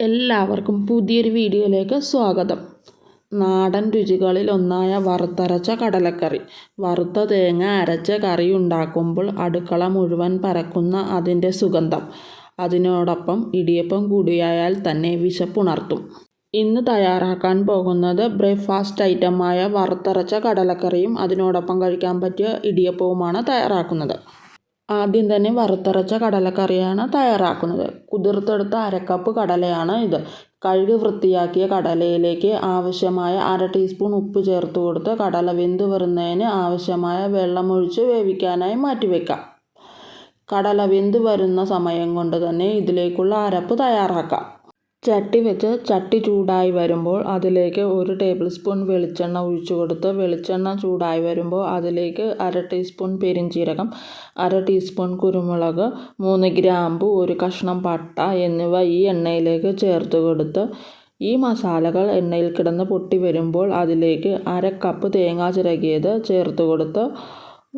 എല്ലാവർക്കും പുതിയൊരു വീഡിയോയിലേക്ക് സ്വാഗതം. നാടൻ രുചികളിൽ ഒന്നായ വറുത്തരച്ച കടലക്കറി. വറുത്ത തേങ്ങ അരച്ച കറി ഉണ്ടാക്കുമ്പോൾ അടുക്കള മുഴുവൻ പരക്കുന്ന അതിന്റെ സുഗന്ധം. അതിനോടൊപ്പം ഇടിയപ്പം കൂടിയായാൽ തന്നെ വിശപ്പുണർത്തും. ഇന്ന് തയ്യാറാക്കാൻ പോകുന്നത് ബ്രേക്ക്ഫാസ്റ്റ് ഐറ്റമായ വറുത്തരച്ച കടലക്കറിയും അതിനോടൊപ്പം കഴിക്കാൻ പറ്റിയ ഇടിയപ്പവുമാണ് തയ്യാറാക്കുന്നത്. ആദ്യം തന്നെ വറുത്തരച്ച കടലക്കറിയാണ് തയ്യാറാക്കുന്നത്. കുതിർത്തെടുത്ത അരക്കപ്പ് കടലയാണ് ഇത്. കഴുകി വൃത്തിയാക്കിയ കടലയിലേക്ക് ആവശ്യമായ അര ടീസ്പൂൺ ഉപ്പ് ചേർത്ത് കൊടുത്ത് കടല വെന്ത് വരുന്നതിന് ആവശ്യമായ വെള്ളമൊഴിച്ച് വേവിക്കാനായി മാറ്റിവെക്കാം. കടല വെന്ത് വരുന്ന സമയം കൊണ്ട് തന്നെ ഇതിലേക്കുള്ള അരപ്പ് തയ്യാറാക്കാം. ചട്ടി വെച്ച് ചട്ടി ചൂടായി വരുമ്പോൾ അതിലേക്ക് ഒരു ടേബിൾ സ്പൂൺ വെളിച്ചെണ്ണ ഒഴിച്ചു കൊടുത്ത് വെളിച്ചെണ്ണ ചൂടായി വരുമ്പോൾ അതിലേക്ക് അര ടീസ്പൂൺ പെരിഞ്ചീരകം അര ടീസ്പൂൺ കുരുമുളക് മൂന്ന് ഗ്രാമ്പു ഒരു കഷ്ണം പട്ട എന്നിവ ഈ എണ്ണയിലേക്ക് ചേർത്ത് കൊടുത്ത് ഈ മസാലകൾ എണ്ണയിൽ കിടന്ന് പൊട്ടി വരുമ്പോൾ അതിലേക്ക് അര കപ്പ് തേങ്ങ ചിരകിയത് ചേർത്ത് കൊടുത്ത്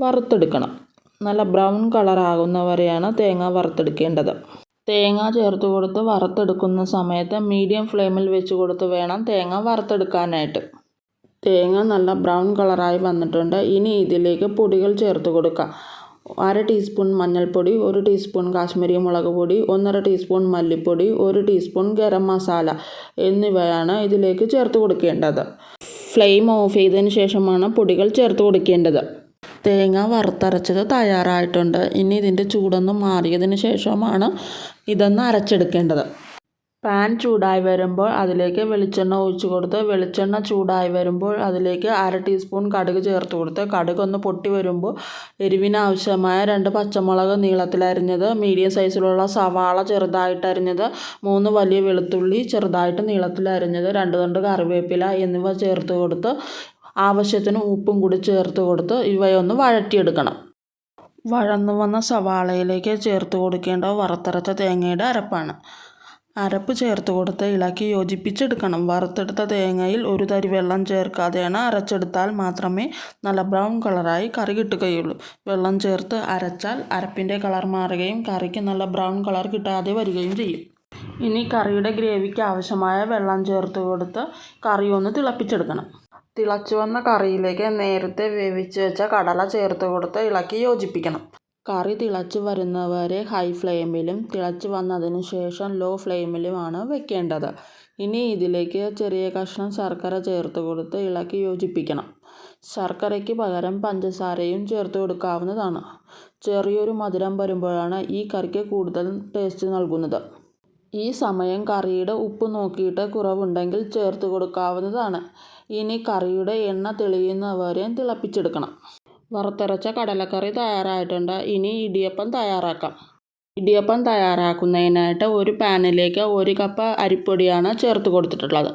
വറുത്തെടുക്കണം. നല്ല ബ്രൗൺ കളറാകുന്നവരെയാണ് തേങ്ങ വറുത്തെടുക്കേണ്ടത്. തേങ്ങ ചേർത്ത് കൊടുത്ത് വറുത്തെടുക്കുന്ന സമയത്ത് മീഡിയം ഫ്ലെയിമിൽ വെച്ച് കൊടുത്ത് വേണം തേങ്ങ വറുത്തെടുക്കാനായിട്ട്. തേങ്ങ നല്ല ബ്രൗൺ കളറായി വന്നിട്ടുണ്ട്. ഇനി ഇതിലേക്ക് പൊടികൾ ചേർത്ത് കൊടുക്കാം. അര ടീസ്പൂൺ മഞ്ഞൾപ്പൊടി ഒരു ടീസ്പൂൺ കാശ്മീരി മുളക് പൊടി ഒന്നര ടീസ്പൂൺ മല്ലിപ്പൊടി ഒരു ടീസ്പൂൺ ഗരം മസാല എന്നിവയാണ് ഇതിലേക്ക് ചേർത്ത് കൊടുക്കേണ്ടത്. ഫ്ലെയിം ഓഫ് ചെയ്തതിന് ശേഷമാണ് പൊടികൾ ചേർത്ത് കൊടുക്കേണ്ടത്. തേങ്ങ വറുത്തരച്ചത് തയ്യാറായിട്ടുണ്ട്. ഇനി ഇതിന്റെ ചൂടൊന്ന് മാറിയതിന് ശേഷമാണ് ഇതൊന്ന് അരച്ചെടുക്കേണ്ടത്? പാൻ ചൂടായി വരുമ്പോൾ അതിലേക്ക് വെളിച്ചെണ്ണ ഒഴിച്ച് കൊടുത്ത് വെളിച്ചെണ്ണ ചൂടായി വരുമ്പോൾ അതിലേക്ക് അര ടീസ്പൂൺ കടുക് ചേർത്ത് കൊടുത്ത് കടുക് ഒന്ന് പൊട്ടി വരുമ്പോൾ എരിവിനാവശ്യമായ രണ്ട് പച്ചമുളക് നീളത്തിലരിഞ്ഞത് മീഡിയം സൈസിലുള്ള സവാള ചെറുതായിട്ട് അരിഞ്ഞത് മൂന്ന് വലിയ വെളുത്തുള്ളി ചെറുതായിട്ട് നീളത്തിലരിഞ്ഞത് രണ്ട് തണ്ട് കറിവേപ്പില എന്നിവ ചേർത്ത് കൊടുത്ത് ആവശ്യത്തിന് ഉപ്പും കൂടി ചേർത്ത് കൊടുത്ത് ഇവയൊന്ന് വഴറ്റിയെടുക്കണം. വഴന്നു വന്ന സവാളയിലേക്ക് ചേർത്ത് കൊടുക്കേണ്ട വറുത്തരച്ച തേങ്ങയുടെ അരപ്പാണ്. അരപ്പ് ചേർത്ത് കൊടുത്ത് ഇളക്കി യോജിപ്പിച്ചെടുക്കണം. വറുത്തെടുത്ത തേങ്ങയിൽ ഒരു തരി വെള്ളം ചേർക്കാതെയാണ് അരച്ചെടുത്താൽ മാത്രമേ നല്ല ബ്രൗൺ കളറായി കറി കിട്ടുകയുള്ളൂ. വെള്ളം ചേർത്ത് അരച്ചാൽ അരപ്പിന്റെ കളർ മാറുകയും കറിക്ക് നല്ല ബ്രൗൺ കളർ കിട്ടാതെ വരികയും ചെയ്യും. ഇനി കറിയുടെ ഗ്രേവിക്ക് ആവശ്യമായ വെള്ളം ചേർത്ത് കൊടുത്ത് കറി ഒന്ന് തിളപ്പിച്ചെടുക്കണം. തിളച്ചു വന്ന കറിയിലേക്ക് നേരത്തെ വേവിച്ച് വെച്ച കടല ചേർത്ത് കൊടുത്ത് ഇളക്കി യോജിപ്പിക്കണം. കറി തിളച്ച് വരുന്നവരെ ഹൈ ഫ്ലെയിമിലും തിളച്ച് വന്നതിന് ശേഷം ലോ ഫ്ലെയിമിലുമാണ് വെക്കേണ്ടത്. ഇനി ഇതിലേക്ക് ചെറിയ കഷ്ണം ശർക്കര ചേർത്ത് കൊടുത്ത് ഇളക്കി യോജിപ്പിക്കണം. ശർക്കരയ്ക്ക് പകരം പഞ്ചസാരയും ചേർത്ത് കൊടുക്കാവുന്നതാണ്. ചെറിയൊരു മധുരം വരുമ്പോഴാണ് ഈ കറിക്ക് കൂടുതൽ ടേസ്റ്റ് നൽകുന്നത്. ഈ സമയം കറിയുടെ ഉപ്പ് നോക്കിയിട്ട് കുറവുണ്ടെങ്കിൽ ചേർത്ത് കൊടുക്കാവുന്നതാണ്. ഇനി കറിയുടെ എണ്ണ തെളിയുന്നവരെ തിളപ്പിച്ചെടുക്കണം. വറുത്തരച്ച കടലക്കറി തയ്യാറായിട്ടുണ്ട്. ഇനി ഇടിയപ്പം തയ്യാറാക്കാം. ഇടിയപ്പം തയ്യാറാക്കുന്നതിനായിട്ട് ഒരു പാനിലേക്ക് ഒരു കപ്പ് അരിപ്പൊടിയാണ് ചേർത്ത് കൊടുത്തിട്ടുള്ളത്.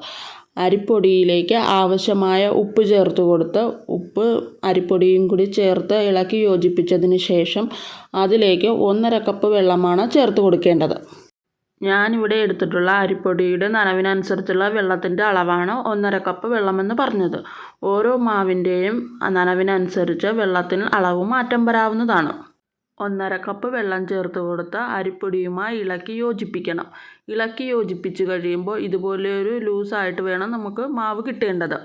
അരിപ്പൊടിയിലേക്ക് ആവശ്യമായ ഉപ്പ് ചേർത്ത് കൊടുത്ത് ഉപ്പ് അരിപ്പൊടിയും കൂടി ചേർത്ത് ഇളക്കി യോജിപ്പിച്ചതിന് ശേഷം അതിലേക്ക് ഒന്നര കപ്പ് വെള്ളമാണ് ചേർത്ത് കൊടുക്കേണ്ടത്. ഞാനിവിടെ എടുത്തിട്ടുള്ള അരിപ്പൊടിയുടെ നനവിനനുസരിച്ചുള്ള വെള്ളത്തിന്റെ അളവാണ് ഒന്നര കപ്പ് വെള്ളമെന്ന് പറഞ്ഞത്. ഓരോ മാവിന്റെയും നനവിനനുസരിച്ച് വെള്ളത്തിന് അളവ് മാറ്റം വരാവുന്നതാണ്. ഒന്നര കപ്പ് വെള്ളം ചേർത്ത് കൊടുത്ത് അരിപ്പൊടിയുമായി ഇളക്കി യോജിപ്പിക്കണം. ഇളക്കി യോജിപ്പിച്ച് കഴിയുമ്പോൾ ഇതുപോലെ ഒരു ലൂസായിട്ട് വേണം നമുക്ക് മാവ് കിട്ടേണ്ടത്.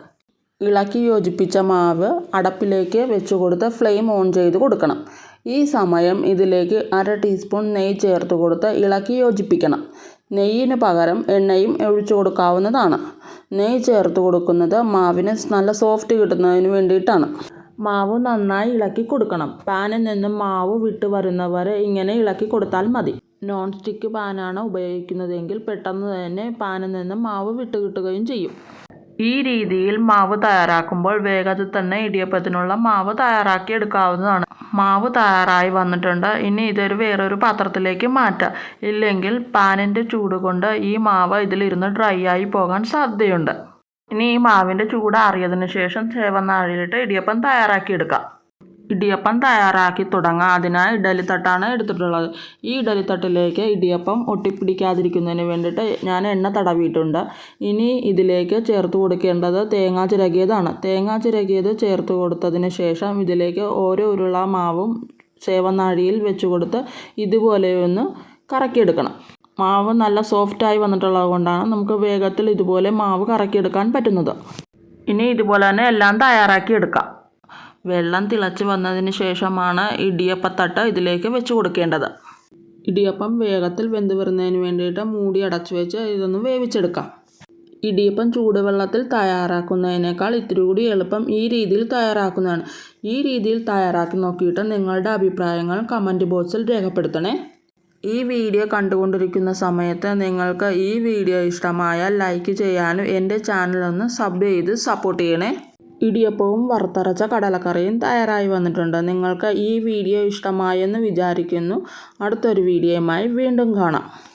ഇളക്കി യോജിപ്പിച്ച മാവ് അടപ്പിലേക്ക് വെച്ച് കൊടുത്ത് ഫ്ലെയിം ഓൺ ചെയ്ത് കൊടുക്കണം. ഈ സമയം ഇതിലേക്ക് അര ടീസ്പൂൺ നെയ്യ് ചേർത്ത് കൊടുത്ത് ഇളക്കി യോജിപ്പിക്കണം. നെയ്യിന് പകരം എണ്ണയും ഒഴിച്ചു കൊടുക്കാവുന്നതാണ്. നെയ്യ് ചേർത്ത് കൊടുക്കുന്നത് മാവിന് നല്ല സോഫ്റ്റ് കിട്ടുന്നതിന് വേണ്ടിയിട്ടാണ്. മാവ് നന്നായി ഇളക്കി കൊടുക്കണം. പാനിൽ നിന്നും മാവ് വിട്ട് വരുന്നവരെ ഇങ്ങനെ ഇളക്കി കൊടുത്താൽ മതി. നോൺ സ്റ്റിക്ക് പാനാണ് ഉപയോഗിക്കുന്നതെങ്കിൽ പെട്ടെന്ന് തന്നെ പാനിൽ നിന്നും മാവ് വിട്ട് കിട്ടുകയും ചെയ്യും. ഈ രീതിയിൽ മാവ് തയ്യാറാക്കുമ്പോൾ വേഗത്തിൽ തന്നെ ഇടിയപ്പത്തിനുള്ള മാവ് തയ്യാറാക്കി എടുക്കാവുന്നതാണ്. മാവ് തയ്യാറായി വന്നിട്ടുണ്ട്. ഇനി ഇതൊരു വേറൊരു പാത്രത്തിലേക്ക് മാറ്റാം. ഇല്ലെങ്കിൽ പാനിന്റെ ചൂട് കൊണ്ട് ഈ മാവ് ഇതിലിരുന്ന് ഡ്രൈ ആയി പോകാൻ സാധ്യതയുണ്ട്. ഇനി ഈ മാവിന്റെ ചൂട് ആറിയതിന് ശേഷം ചേവനാഴിയിലിട്ട് ഇടിയപ്പം തയ്യാറാക്കിയെടുക്കാം ഇടിയപ്പം തയ്യാറാക്കി തുടങ്ങാം. അതിനായി ഇഡലിത്തട്ടാണ് എടുത്തിട്ടുള്ളത്. ഈ ഇഡലിത്തട്ടിലേക്ക് ഇടിയപ്പം ഒട്ടിപ്പിടിക്കാതിരിക്കുന്നതിന് വേണ്ടിയിട്ട് ഞാൻ എണ്ണ തടവിയിട്ടുണ്ട്. ഇനി ഇതിലേക്ക് ചേർത്ത് കൊടുക്കേണ്ടത് തേങ്ങ ചിരകിയതാണ്. തേങ്ങ ചിരകിയത് ചേർത്ത് കൊടുത്തതിന് ശേഷം ഇതിലേക്ക് ഓരോ ഉരുള മാവും സേവനാഴിയിൽ വെച്ച് കൊടുത്ത് ഇതുപോലെ ഒന്ന് കറക്കിയെടുക്കണം. മാവ് നല്ല സോഫ്റ്റായി വന്നിട്ടുള്ളത് കൊണ്ടാണ് നമുക്ക് വേഗത്തിൽ ഇതുപോലെ മാവ് കറക്കിയെടുക്കാൻ പറ്റുന്നത്. ഇനി ഇതുപോലെ തന്നെ എല്ലാം തയ്യാറാക്കി എടുക്കാം. വെള്ളം തിളച്ച് വന്നതിന് ശേഷമാണ് ഇടിയപ്പത്തട്ട് ഇതിലേക്ക് വെച്ച് കൊടുക്കേണ്ടത്. ഇടിയപ്പം വേഗത്തിൽ വെന്ത് വരുന്നതിന് വേണ്ടിയിട്ട് മൂടി അടച്ചു വെച്ച് ഇതൊന്ന് വേവിച്ചെടുക്കാം. ഇടിയപ്പം ചൂടുവെള്ളത്തിൽ തയ്യാറാക്കുന്നതിനേക്കാൾ ഇത്തിരി കൂടി എളുപ്പം ഈ രീതിയിൽ തയ്യാറാക്കുന്നതാണ്. ഈ രീതിയിൽ തയ്യാറാക്കി നോക്കിയിട്ട് നിങ്ങളുടെ അഭിപ്രായങ്ങൾ കമന്റ് ബോക്സിൽ രേഖപ്പെടുത്തണേ. ഈ വീഡിയോ കണ്ടുകൊണ്ടിരിക്കുന്ന സമയത്ത് നിങ്ങൾക്ക് ഈ വീഡിയോ ഇഷ്ടമായാൽ ലൈക്ക് ചെയ്യാനും എന്റെ ചാനലൊന്ന് സബ് ചെയ്ത് സപ്പോർട്ട് ചെയ്യണേ. ഇടിയപ്പവും വറുത്തരച്ച കടലക്കറിയും തയ്യാറായി വന്നിട്ടുണ്ട്. നിങ്ങൾക്ക് ഈ വീഡിയോ ഇഷ്ടമായെന്ന് വിചാരിക്കുന്നു. അടുത്തൊരു വീഡിയോയുമായി വീണ്ടും കാണാം.